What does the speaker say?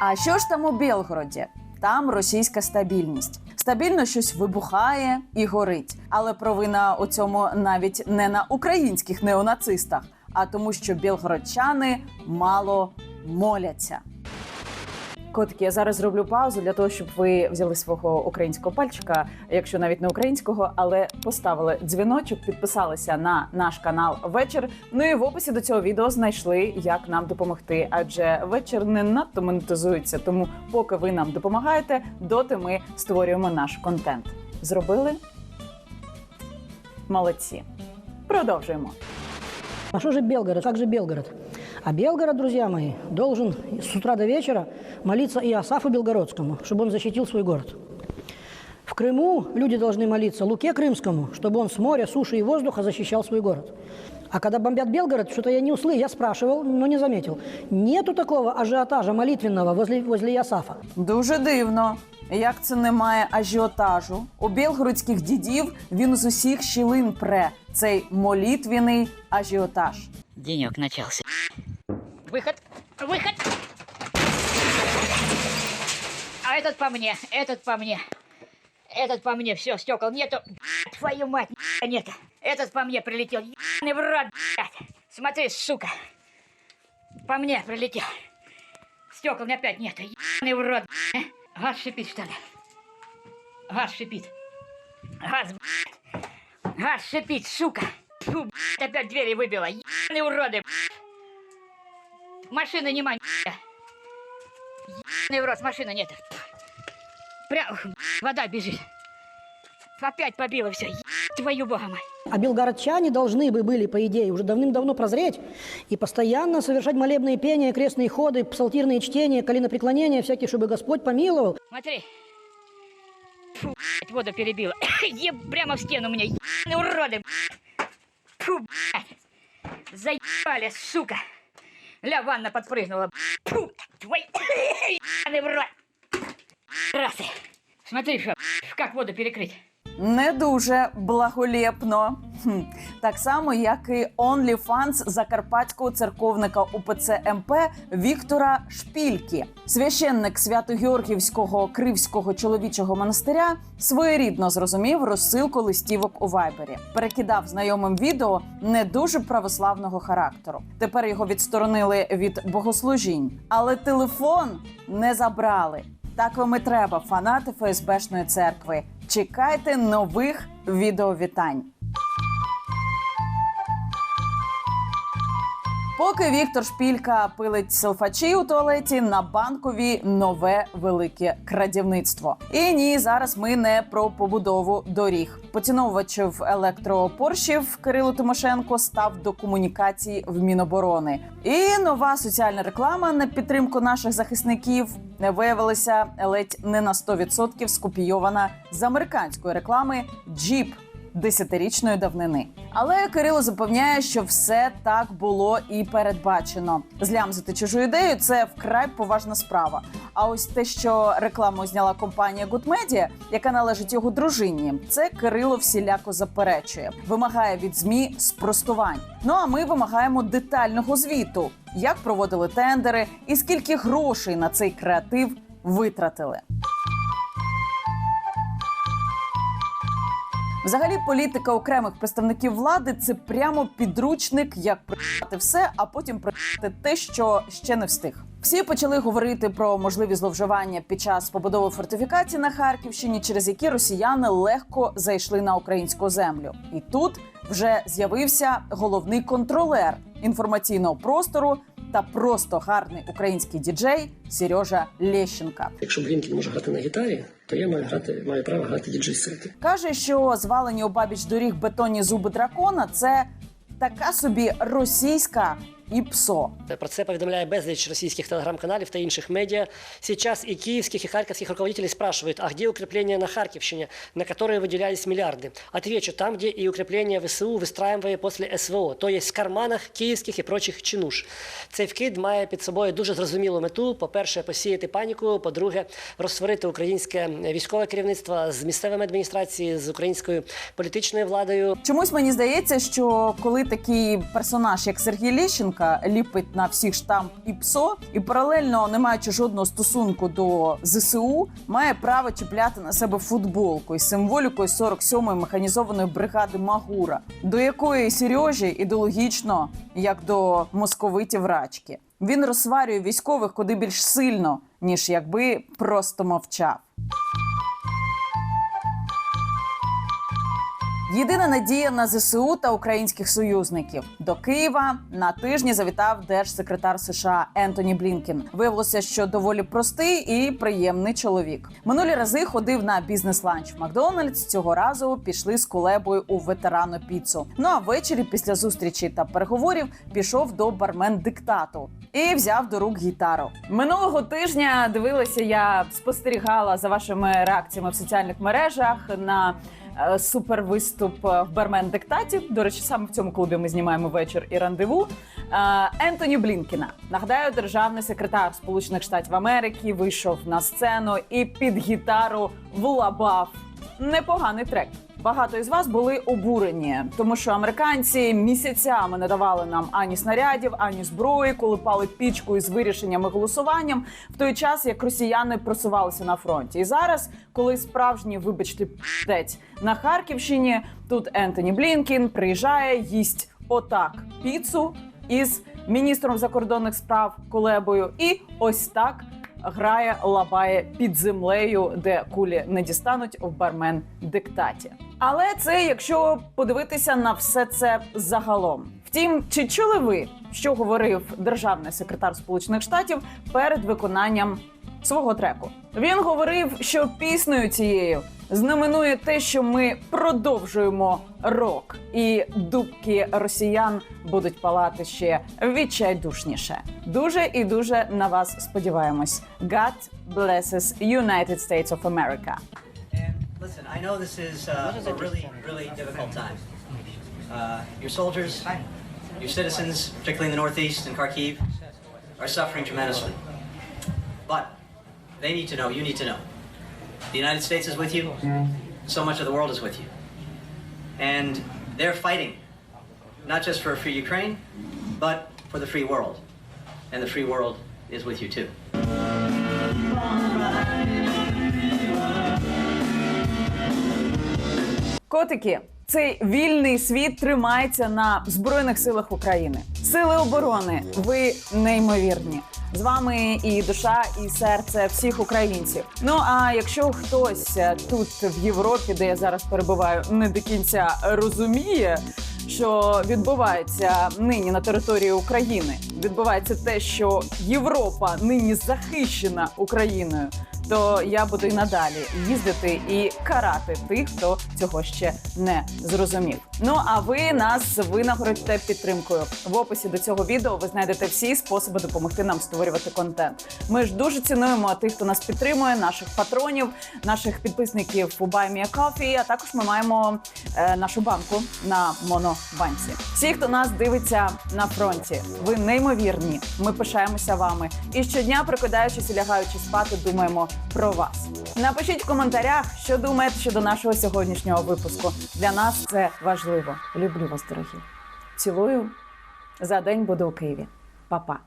А що ж там у Білгороді? Там російська стабільність. Стабільно щось вибухає і горить. Але провина у цьому навіть не на українських неонацистах, а тому, що білгородчани мало моляться. Котики, я зараз зроблю паузу для того, щоб ви взяли свого українського пальчика, якщо навіть не українського, але поставили дзвіночок, підписалися на наш канал Вечір. Ну і в описі до цього відео знайшли, як нам допомогти. Адже вечір не надто монетизується. Тому, поки ви нам допомагаєте, доти ми створюємо наш контент. Зробили? Молодці. Продовжуємо. А что же Белгород? Как же Белгород? А Белгород, друзья мои, должен с утра до вечера молиться и Асафу Белгородскому, чтобы он защитил свой город. В Крыму люди должны молиться Луке Крымскому, чтобы он с моря, суши и воздуха защищал свой город. А когда бомбят Белгород, что-то я не услышал, я спрашивал, но не заметил. Нету такого ажиотажа молитвенного возле, возле Ясафа. Дуже дивно. Як це немає ажіотажу? У білгородських дідів він з усіх щілин пре цей молитвіний ажіотаж. Денек начался. Выход! Выход! Этот по мне, этот по мне. Этот по мне, все, стекол нету. Твою мать, нет. Этот по мне прилетел. Ебаный в рот, блядь. Смотри, сука. По мне прилетел. Стекол мне опять нету. Ебаный в рот, блядь. Газ шипит, что ли? Газ шипит. Газ, блядь. Газ шипит, сука. Фу, блядь, опять двери выбило. Ебаные уроды, блядь. Машины нема, блядь. Ебаный в рот, машины нет. Прям, вода бежит. Опять побило все. Твою мать. А белгородчане должны бы были, по идее, уже давным-давно прозреть и постоянно совершать молебные пения, крестные ходы, псалтирные чтения, коленопреклонения всякие, чтобы Господь помиловал. Смотри. Фу, блядь, воду перебило. Еб прямо в стену мне. Ебаные уроды. Фу, блядь. Заебали, сука. Ля, ванна подпрыгнула. Фу, твой ебаный в рот. Смотри, что, как воду перекрыть. Не дуже благолепно. Хм. Так само, як і OnlyFans закарпатського церковника УПЦ МП Віктора Шпільки. Священник Свято-Георгівського Кривського чоловічого монастиря своєрідно зрозумів розсилку листівок у Вайбері. Перекидав знайомим відео не дуже православного характеру. Тепер його відсторонили від богослужінь, але телефон не забрали. Так вам і треба, фанати ФСБшної церкви. Чекайте нових відеовітань. Поки Віктор Шпілька пилить селфачі у туалеті, на банкові нове велике крадівництво. І ні, зараз ми не про побудову доріг. Поціновувачів електропоршів Кирило Тимошенко став до комунікації в Міноборони. І нова соціальна реклама на підтримку наших захисників виявилася ледь не на 100% скопійована з американської реклами Jeep десятирічної давнини. Але Кирило запевняє, що все так було і передбачено. Злямзати чужу ідею це вкрай поважна справа. А ось те, що рекламу зняла компанія Media, яка належить його дружині, це Кирило всіляко заперечує, вимагає від змі спростувань. Ну а ми вимагаємо детального звіту, як проводили тендери і скільки грошей на цей креатив витратили. Взагалі, політика окремих представників влади це прямо підручник, як прийняти все, а потім прийняти те, що ще не встиг. Всі почали говорити про можливі зловживання під час побудови фортифікацій на Харківщині, через які росіяни легко зайшли на українську землю. І тут вже з'явився головний контролер інформаційного простору та просто гарний український діджей Сережа Лещенка. Якщо Блінкін може грати на гітарі, то я маю грати маю право грати діджей-сети. Каже, що звалені у бабіч доріг бетонні зуби дракона це така собі російська і ПСО. Про це повідомляє безліч російських телеграм-каналів та інших медіа. Сейчас и киевских, и харьковских руководителей спрашивают, а где укрепления на Харьковщине, на которые выделялись миллиарды? Отвечу, там, где и укрепления ВСУ выстраивали после СВО, то есть в карманах київських і прочих чинуш. Цей вкид має під собою дуже зрозумілу мету. По-перше, посіяти паніку, по-друге, розсварити українське військове керівництво з місцевими адміністрацією, з українською політичною владою. Чомусь мені здається, що коли такий персонаж, як Сергій Лещенко, жінка ліпить на всіх штамп і ПСО, і паралельно, не маючи жодного стосунку до ЗСУ, має право чіпляти на себе футболку із символікою 47-ї механізованої бригади Магура, до якої Сережі ідеологічно, як до московитів рачки. Він розсварює військових куди більш сильно, ніж якби просто мовчав. Єдина надія на ЗСУ та українських союзників до Києва на тижні завітав держсекретар США Ентоні Блінкен. Виявилося, що доволі простий і приємний чоловік. Минулі рази ходив на бізнес-ланч в Макдональдс. Цього разу пішли з колебою у ветерану піцу. Ну а ввечері, після зустрічі та переговорів, пішов до бармен диктату і взяв до рук гітару. Минулого тижня дивилася, я спостерігала за вашими реакціями в соціальних мережах на супер виступ в бармен диктаті. До речі, саме в цьому клубі ми знімаємо вечір і рандеву. Е, Ентоні Блінкіна. Нагадаю, державний секретар Сполучених Штатів Америки вийшов на сцену і під гітару влабав непоганий трек. Багато із вас були обурені, тому що американці місяцями не давали нам ані снарядів, ані зброї, коли пали пічку із вирішенням і голосуванням в той час, як росіяни просувалися на фронті. І зараз, коли справжній, вибачте, птець на Харківщині, тут Ентоні Блінкін приїжджає, їсть отак піцу із міністром закордонних справ Колебою, і ось так грає, лабає під землею, де кулі не дістануть в бармен диктаті. Але це якщо подивитися на все це загалом. Втім, чи чули ви, що говорив державний секретар Сполучених Штатів перед виконанням свого треку? Він говорив, що піснею цією знаменує те, що ми продовжуємо рок, і дубки росіян будуть палати ще відчайдушніше. Дуже і дуже на вас сподіваємось. God blesses United States of America. Listen, I know this is uh, a really, really difficult time. Uh, your soldiers, your citizens, particularly in the Northeast and Kharkiv, are suffering tremendously. But they need to know, you need to know. The United States is with you, so much of the world is with you. And they're fighting, not just for a free Ukraine, but for the free world. And the free world is with you too. Котики, цей вільний світ тримається на збройних силах України. Сили оборони, ви неймовірні. З вами і душа, і серце всіх українців. Ну а якщо хтось тут в Європі, де я зараз перебуваю, не до кінця розуміє, що відбувається нині на території України, відбувається те, що Європа нині захищена Україною. То я буду і надалі їздити і карати тих, хто цього ще не зрозумів. Ну а ви нас винагородьте підтримкою. В описі до цього відео ви знайдете всі способи допомогти нам створювати контент. Ми ж дуже цінуємо тих, хто нас підтримує, наших патронів, наших підписників у Coffee, А також ми маємо е, нашу банку на монобанці. Всі, хто нас дивиться на фронті, ви неймовірні. Ми пишаємося вами. І щодня, прокидаючись і лягаючи спати, думаємо про вас. Напишіть в коментарях, що думаєте щодо нашого сьогоднішнього випуску. Для нас це важливо. Люблю вас, дорогі. Цілую. За день буду у Києві. Па-па.